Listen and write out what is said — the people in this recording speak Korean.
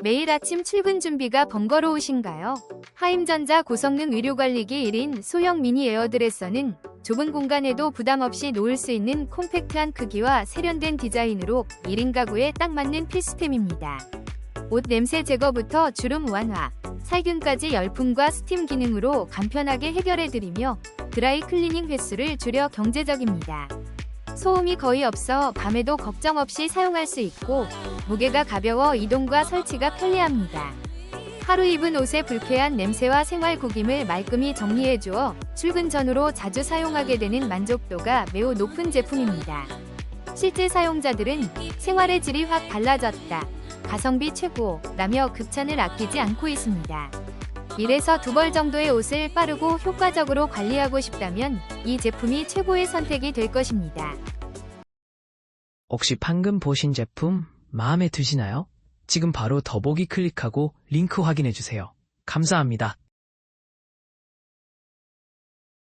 매일 아침 출근 준비가 번거로우신가요? 하임전자 고성능 의료관리기 1인 소형 미니 에어드레서는 좁은 공간에도 부담 없이 놓을 수 있는 콤팩트한 크기와 세련된 디자인으로 1인 가구에 딱 맞는 필수템입니다. 옷 냄새 제거부터 주름 완화, 살균까지 열풍과 스팀 기능으로 간편하게 해결해드리며 드라이 클리닝 횟수를 줄여 경제적입니다. 소음이 거의 없어 밤에도 걱정 없이 사용할 수 있고 무게가 가벼워 이동과 설치가 편리합니다. 하루 입은 옷의 불쾌한 냄새와 생활 구김을 말끔히 정리해주어 출근 전후로 자주 사용하게 되는 만족도가 매우 높은 제품입니다. 실제 사용자들은 생활의 질이 확 달라졌다. 가성비 최고 라며 극찬을 아끼지 않고 있습니다. 1에서 두벌 정도의 옷을 빠르고 효과적으로 관리하고 싶다면 이 제품이 최고의 선택이 될 것입니다. 혹시 방금 보신 제품 마음에 드시나요? 지금 바로 더보기 클릭하고 링크 확인해 주세요. 감사합니다.